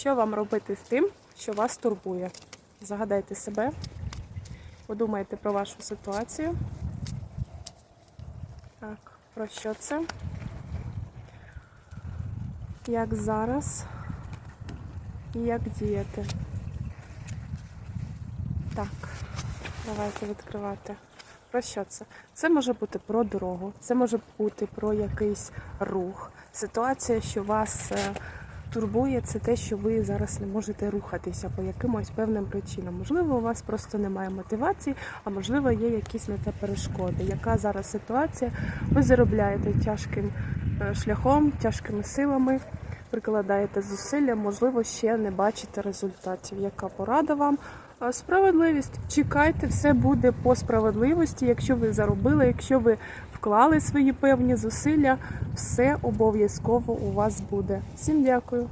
Що вам робити з тим, що вас турбує? Загадайте себе, подумайте про вашу ситуацію. Так, про що це? Як зараз? І як діяти? Так, давайте відкривати. Про що це? Це може бути про дорогу, це може бути про якийсь рух. Ситуація, що вас е, турбує, це те, що ви зараз не можете рухатися по якимось певним причинам. Можливо, у вас просто немає мотивації, а можливо, є якісь на те перешкоди. Яка зараз ситуація? Ви заробляєте тяжким е, шляхом, тяжкими силами, прикладаєте зусилля, можливо, ще не бачите результатів. Яка порада вам? Справедливість. Чекайте, все буде по справедливості. Якщо ви заробили, якщо ви вклали свої певні зусилля, все обов'язково у вас буде. Всім дякую.